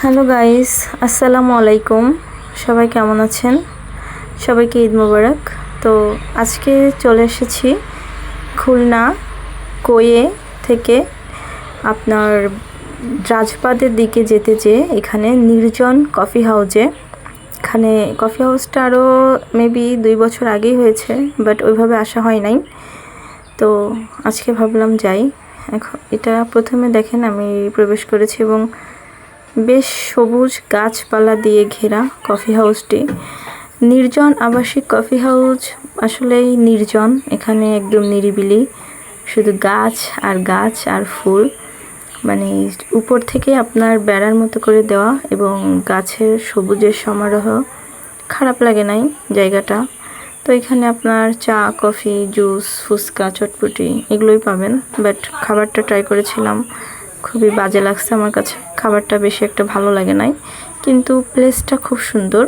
Hello guys আসসালামু আলাইকুম সবাই কেমন আছেন? সবাইকে ঈদ মোবারক। তো আজকে চলে এসেছি খুলনা কোয়ে থেকে আপনার রাজবাদের দিকে যেতে যেয়ে এখানে নির্জন কফি হাউজে এখানে কফি হাউসটা আরও মেবি দুই বছর আগেই হয়েছে বাট ওইভাবে আসা হয় নাই। তো আজকে ভাবলাম যাই। এখন এটা প্রথমে দেখেন আমি প্রবেশ করেছি এবং বেশ সবুজ গাছপালা দিয়ে ঘেরা কফি হাউসটি নির্জন আবাসিক কফি হাউস আসলেই নির্জন, এখানে একদম নিরিবিলি। শুধু গাছ আর গাছ আর ফুল। মানে উপর থেকে আপনার বেড়ার মতো করে দেওয়া এবং গাছের সবুজের সমারোহ। খারাপ লাগে নাই জায়গাটা। তো এখানে আপনার চা কফি জুস ফুচকা, চটপটি এগুলোই পাবেন। বাট খাবারটা ট্রাই করেছিলাম। খুবই বাজে লাগছে আমার কাছে। খাবারটা বেশি একটা ভালো লাগে নাই। কিন্তু প্লেসটা খুব সুন্দর।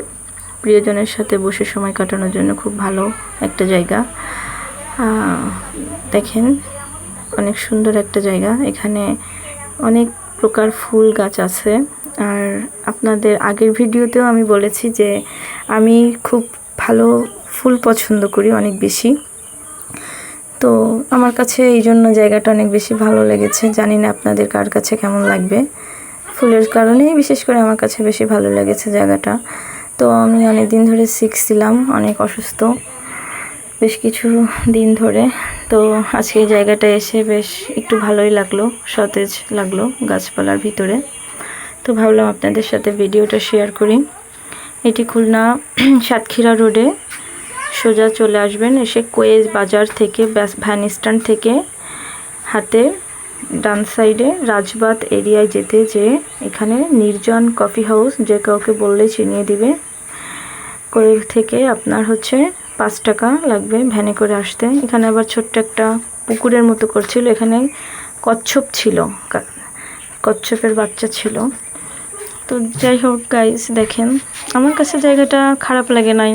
প্রিয়জনের সাথে বসে সময় কাটানোর জন্য খুব ভালো একটা জায়গা। দেখেন, অনেক সুন্দর একটা জায়গা। এখানে অনেক প্রকার ফুল গাছ আছে। আর আপনাদের আগের ভিডিওতেও আমি বলেছি যে আমি খুব ভালো ফুল পছন্দ করি অনেক বেশি। তো আমার কাছে এই জন্য জায়গাটা অনেক বেশি ভালো লেগেছে। জানি না আপনাদের কার কাছে কেমন লাগবে। ফুলের কারণেই বিশেষ করে আমার কাছে বেশি ভালো লেগেছে জায়গাটা। তো আমি অনেক দিন ধরে শিখছিলাম অনেক অসুস্থ। বেশ কিছু দিন ধরে। তো আজকে এই জায়গাটা এসে বেশ একটু ভালোই লাগল, সতেজ লাগল গাছপালার ভিতরে। তো ভাবলাম আপনাদের সাথে ভিডিওটা শেয়ার করি। এটি খুলনা সাতক্ষীরা রোডে সোজা চলে আসবেন এসে কোয়েজ বাজার থেকে ভ্যান স্ট্যান্ড থেকে হাতে ডান সাইডে রাজবাত এরিয়ায় যেতে যে এখানে নির্জন কফি হাউস যে কাউকে বললে চিনিয়ে দিবে। কোয়ে থেকে আপনার হচ্ছে পাঁচ টাকা লাগবে ভ্যানে করে আসতে। এখানে আবার ছোট্ট একটা পুকুরের মতো করছিল, এখানে কচ্ছপ ছিল কচ্ছপের বাচ্চা ছিল। তো যাই হোক গাইজ দেখেন, আমার কাছে জায়গাটা খারাপ লাগে নাই।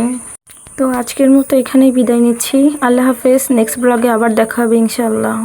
তো আজকের মতো এখানেই বিদায় নিচ্ছি। আল্লাহ হাফেজ নেক্সট ব্লগে আবার দেখা হবে ইনশাআল্লাহ।